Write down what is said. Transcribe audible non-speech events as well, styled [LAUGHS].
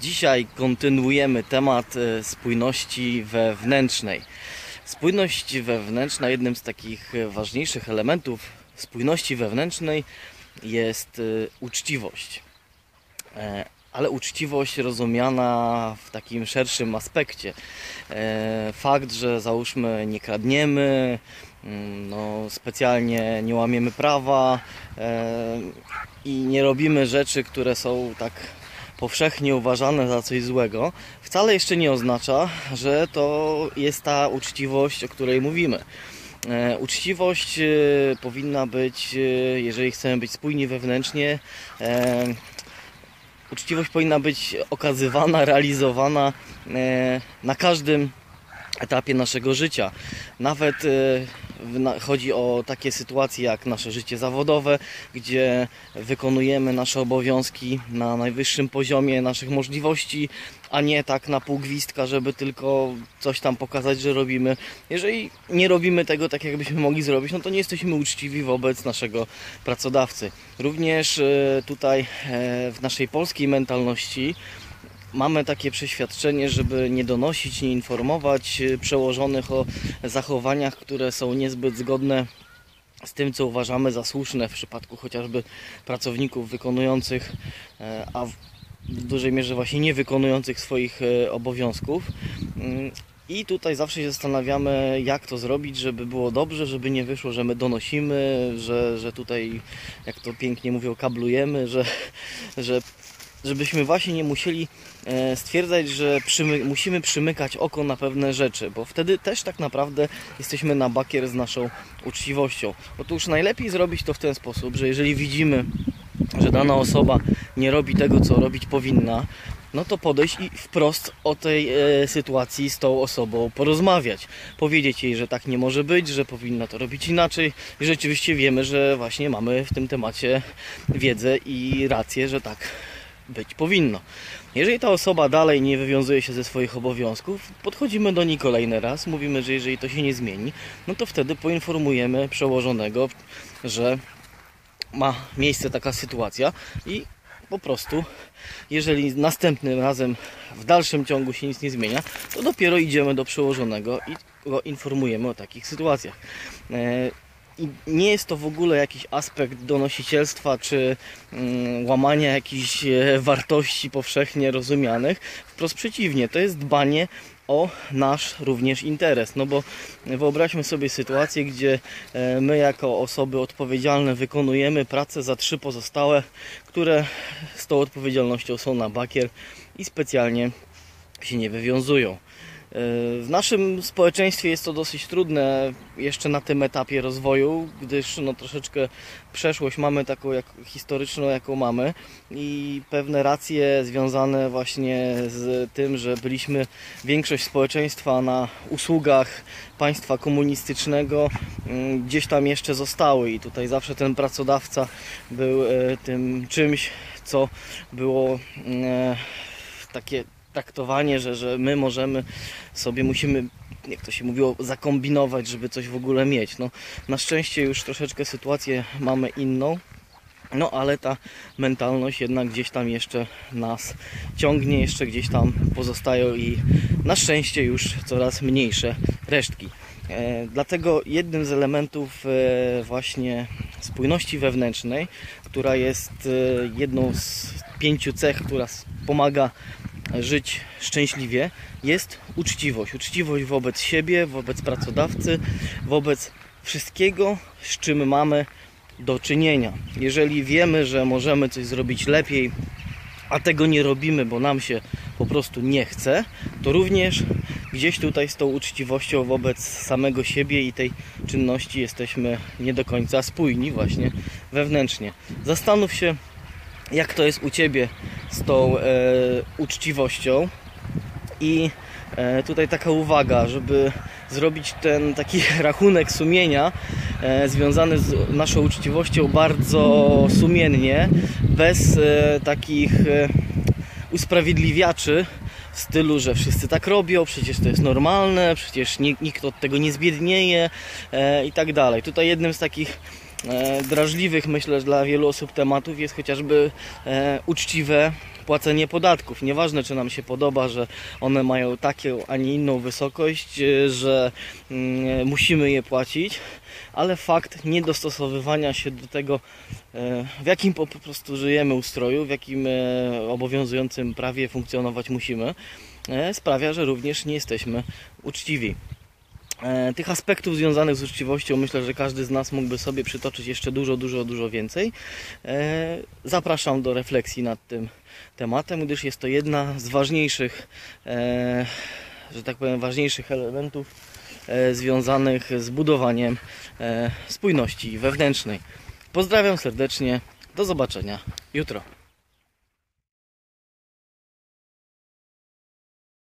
Dzisiaj kontynuujemy temat e, spójności wewnętrznej. Spójność wewnętrzna, jednym z takich e, ważniejszych elementów spójności wewnętrznej jest e, uczciwość. Ale uczciwość rozumiana w takim szerszym aspekcie. Fakt, że załóżmy nie kradniemy, mm, no, specjalnie nie łamiemy prawa i nie robimy rzeczy, które są tak powszechnie uważane za coś złego, wcale jeszcze nie oznacza, że to jest ta uczciwość, o której mówimy. E, Uczciwość e, powinna być, e, jeżeli chcemy być spójni wewnętrznie, uczciwość powinna być okazywana, realizowana na każdym etapie naszego życia. Nawet chodzi o takie sytuacje jak nasze życie zawodowe, gdzie wykonujemy nasze obowiązki na najwyższym poziomie naszych możliwości, a nie tak na pół gwizdka, żeby tylko coś tam pokazać, że robimy. Jeżeli nie robimy tego tak, jakbyśmy mogli zrobić, no to nie jesteśmy uczciwi wobec naszego pracodawcy. Również e, tutaj e, w naszej polskiej mentalności mamy takie przeświadczenie, żeby nie donosić, nie informować e, przełożonych o zachowaniach, które są niezbyt zgodne z tym, co uważamy za słuszne w przypadku chociażby pracowników wykonujących, e, a w w dużej mierze właśnie nie wykonujących swoich e, obowiązków. Mm, I tutaj zawsze się zastanawiamy, jak to zrobić, żeby było dobrze, żeby nie wyszło, że my donosimy, że, że tutaj, jak to pięknie mówią, kablujemy, że, że żebyśmy właśnie nie musieli e, stwierdzać, że przymy, musimy przymykać oko na pewne rzeczy, bo wtedy też tak naprawdę jesteśmy na bakier z naszą uczciwością. Otóż najlepiej zrobić to w ten sposób, że jeżeli widzimy, że dana osoba nie robi tego, co robić powinna, no to podejść i wprost o tej e, sytuacji z tą osobą porozmawiać. Powiedzieć jej, że tak nie może być, że powinna to robić inaczej. I rzeczywiście wiemy, że właśnie mamy w tym temacie wiedzę i rację, że tak być powinno. Jeżeli ta osoba dalej nie wywiązuje się ze swoich obowiązków, podchodzimy do niej kolejny raz, mówimy, że jeżeli to się nie zmieni, no to wtedy poinformujemy przełożonego, że ma miejsce taka sytuacja i po prostu, jeżeli następnym razem w dalszym ciągu się nic nie zmienia, to dopiero idziemy do przełożonego i go informujemy o takich sytuacjach. I nie jest to w ogóle jakiś aspekt donosicielstwa czy mm, łamania jakichś e, wartości powszechnie rozumianych. Wprost przeciwnie, to jest dbanie o nasz również interes. No bo wyobraźmy sobie sytuację, gdzie e, my jako osoby odpowiedzialne wykonujemy pracę za trzy pozostałe, które z tą odpowiedzialnością są na bakier i specjalnie się nie wywiązują. E, W naszym społeczeństwie jest to dosyć trudne jeszcze na tym etapie rozwoju, gdyż no, troszeczkę przeszłość mamy taką jak, historyczną, jaką mamy i pewne racje związane właśnie z tym, że byliśmy większość społeczeństwa na usługach państwa komunistycznego mm, gdzieś tam jeszcze zostały i tutaj zawsze ten pracodawca był e, tym czymś, co było e, takie traktowanie, że, że my możemy sobie, musimy, jak to się mówiło, zakombinować, żeby coś w ogóle mieć. No, na szczęście już troszeczkę sytuację mamy inną, no ale ta mentalność jednak gdzieś tam jeszcze nas ciągnie, jeszcze gdzieś tam pozostają i na szczęście już coraz mniejsze resztki. E, dlatego jednym z elementów e, właśnie spójności wewnętrznej, która jest e, jedną z pięciu cech, która pomaga żyć szczęśliwie, jest uczciwość. Uczciwość wobec siebie, wobec pracodawcy, wobec wszystkiego, z czym mamy do czynienia. Jeżeli wiemy, że możemy coś zrobić lepiej, a tego nie robimy, bo nam się po prostu nie chce, to również gdzieś tutaj z tą uczciwością wobec samego siebie i tej czynności jesteśmy nie do końca spójni właśnie wewnętrznie. Zastanów się, jak to jest u Ciebie z tą e, uczciwością i e, tutaj taka uwaga, żeby zrobić ten taki [LAUGHS] rachunek sumienia e, związany z naszą uczciwością bardzo sumiennie, bez e, takich e, usprawiedliwiaczy w stylu, że wszyscy tak robią, przecież to jest normalne, przecież nikt, nikt od tego nie zbiednieje e, i tak dalej. Tutaj jednym z takich drażliwych, myślę, dla wielu osób tematów jest chociażby e, uczciwe płacenie podatków. Nieważne, czy nam się podoba, że one mają taką, a nie inną wysokość, e, że mm, musimy je płacić, ale fakt niedostosowywania się do tego, e, w jakim po prostu żyjemy ustroju, w jakim e, obowiązującym prawie funkcjonować musimy, e, sprawia, że również nie jesteśmy uczciwi. E, Tych aspektów związanych z uczciwością myślę, że każdy z nas mógłby sobie przytoczyć jeszcze dużo, dużo, dużo więcej. E, Zapraszam do refleksji nad tym tematem, gdyż jest to jedna z ważniejszych, e, że tak powiem, ważniejszych elementów związanych z budowaniem spójności wewnętrznej. Pozdrawiam serdecznie, do zobaczenia jutro.